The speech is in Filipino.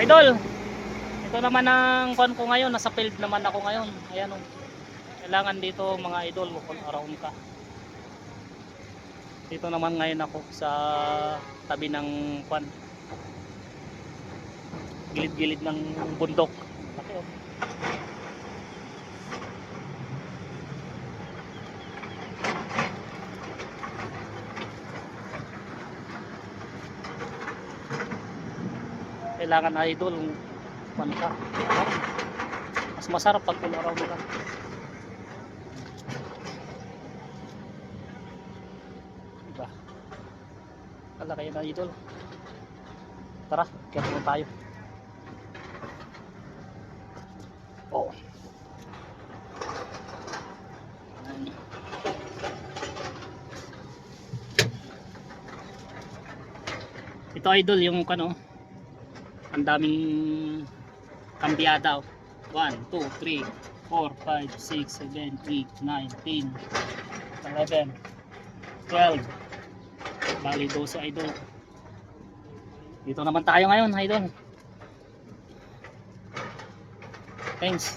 Idol, ito naman ang kon ko ngayon, nasa field naman ako ngayon. Ayan o. Kailangan dito mga idol, all around ka. Dito naman ngayon ako sa tabi ng kwan. Gilid-gilid ng bundok. Laki oh. Kailangan idol, kwan ka. Mas masarap pag all around ka. Diba? Kala kayo na idol. Tara, kaya mo tayo. Oh. Ito idol yung kano. Ang daming kambyada. 1, 2, 3, 4, 5, 6, 7, 8, 9, 10, 11, 12. Bali 12 idol. Dito naman tayo ngayon idol. Thanks.